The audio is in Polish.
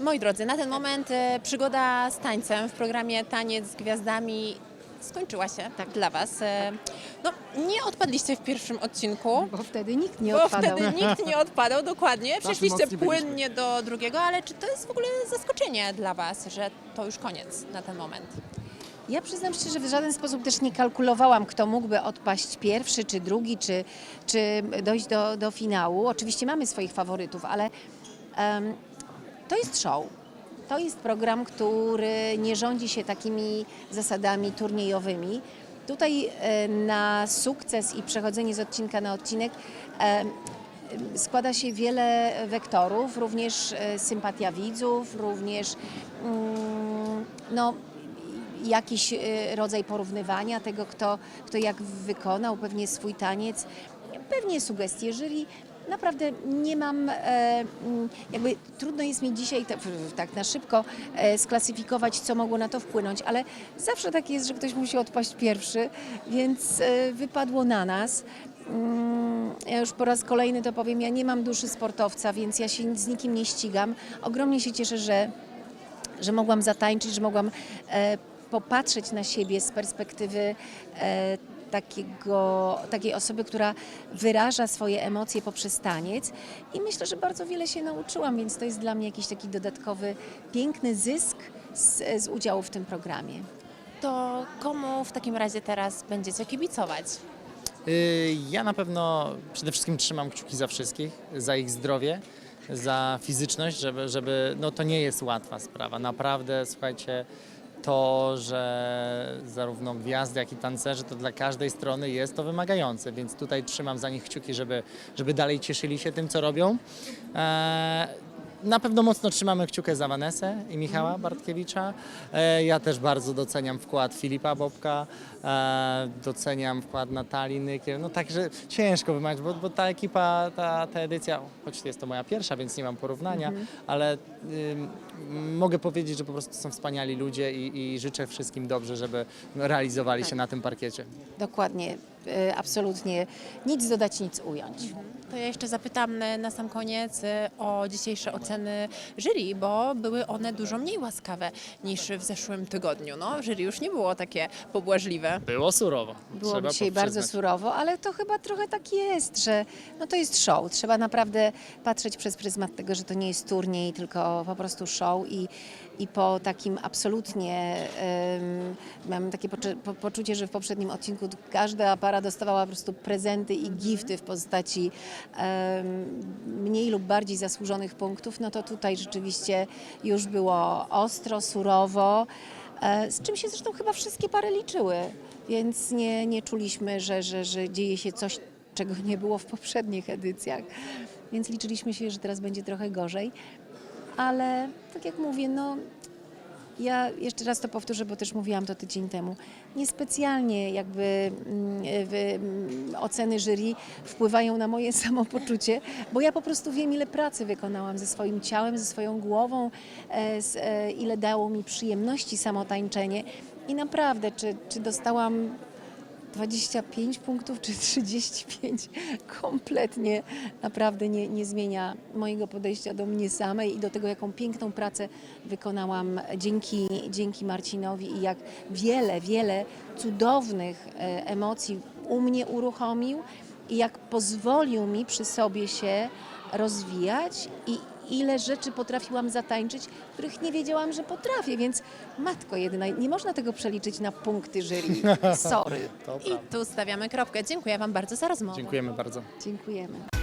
Moi drodzy, na ten moment e, przygoda z tańcem w programie Taniec z Gwiazdami skończyła się tak dla Was. E, No, nie odpadliście w pierwszym odcinku. Bo wtedy nikt nie Bo odpadał. wtedy nikt nie odpadał, dokładnie. Przeszliście płynnie do drugiego, ale czy to jest w ogóle zaskoczenie dla Was, że to już koniec na ten moment? Ja przyznam szczerze, że w żaden sposób też nie kalkulowałam, kto mógłby odpaść pierwszy, czy drugi, czy, czy dojść do, do finału. Oczywiście mamy swoich faworytów, ale em, to jest show. To jest program, który nie rządzi się takimi zasadami turniejowymi. Tutaj e, na sukces i przechodzenie z odcinka na odcinek em, składa się wiele wektorów, również e, sympatia widzów, również mm, no, jakiś e, rodzaj porównywania tego, kto, kto jak wykonał pewnie swój taniec, pewnie sugestie jury. Naprawdę nie mam, e, mm, jakby trudno jest mi dzisiaj tak, na szybko e, sklasyfikować, co mogło na to wpłynąć, ale zawsze tak jest, że ktoś musi odpaść pierwszy, więc e, wypadło na nas. Mm, Ja już po raz kolejny to powiem, ja nie mam duszy sportowca, więc ja się z nikim nie ścigam. Ogromnie się cieszę, że że mogłam zatańczyć, że mogłam popatrzeć na siebie z perspektywy takiego, takiej osoby, która wyraża swoje emocje poprzez taniec i myślę, że bardzo wiele się nauczyłam, więc to jest dla mnie jakiś taki dodatkowy, piękny zysk z, z udziału w tym programie. To komu w takim razie teraz będziecie kibicować? Y, Ja na pewno przede wszystkim trzymam kciuki za wszystkich, za ich zdrowie, za fizyczność, żeby, żeby no to nie jest łatwa sprawa. Naprawdę, słuchajcie, to, że zarówno gwiazdy, jak i tancerze, to dla każdej strony jest to wymagające, więc tutaj trzymam za nich kciuki, żeby, żeby dalej cieszyli się tym, co robią. Eee, na pewno mocno trzymamy kciukę za Vanesę i Michała Bartkiewicza. E, Ja też bardzo doceniam wkład Filipa Bobka, e, doceniam wkład Natalii Nykiel. No także ciężko wymawiać, bo, bo ta ekipa, ta, ta edycja, choć jest to moja pierwsza, więc nie mam porównania, ale ym, mogę powiedzieć, że po prostu są wspaniali ludzie i, i życzę wszystkim dobrze, żeby realizowali się na tym parkiecie. Dokładnie, e, absolutnie nic dodać, nic ująć. To ja jeszcze zapytam na sam koniec e, o dzisiejsze oceny jury, bo były one dużo mniej łaskawe niż w zeszłym tygodniu. No, jury już nie było takie pobłażliwe. Było surowo. Było trzeba dzisiaj przyznać. bardzo surowo, ale to chyba trochę tak jest, że no to jest show. Trzeba naprawdę patrzeć przez pryzmat tego, że to nie jest turniej, tylko po prostu show i, i po takim absolutnie um, mam takie po, poczucie, że w poprzednim odcinku każda para dostawała po prostu prezenty i gifty w postaci em, mniej lub bardziej zasłużonych punktów, no to tutaj rzeczywiście już było ostro, surowo. E, Z czym się zresztą chyba wszystkie pary liczyły, więc nie, nie czuliśmy, że, że, że dzieje się coś, czego nie było w poprzednich edycjach. Więc liczyliśmy się, że teraz będzie trochę gorzej. Ale tak jak mówię, no ja jeszcze raz to powtórzę, bo też mówiłam to tydzień temu. Niespecjalnie jakby mm, w, mm, oceny jury wpływają na moje samopoczucie, bo ja po prostu wiem, ile pracy wykonałam ze swoim ciałem, ze swoją głową, e, e, ile dało mi przyjemności samo tańczenie. I naprawdę, czy, czy dostałam 25 punktów czy 35 kompletnie naprawdę nie, nie zmienia mojego podejścia do mnie samej i do tego, jaką piękną pracę wykonałam dzięki, dzięki Marcinowi i jak wiele, wiele cudownych e, emocji u mnie uruchomił i jak pozwolił mi przy sobie się rozwijać i ile rzeczy potrafiłam zatańczyć, których nie wiedziałam, że potrafię, więc matko jedyna, nie można tego przeliczyć na punkty jury. Sorry. To I tu stawiamy kropkę. Dziękuję Wam bardzo za rozmowę. Dziękujemy bardzo. Dziękujemy.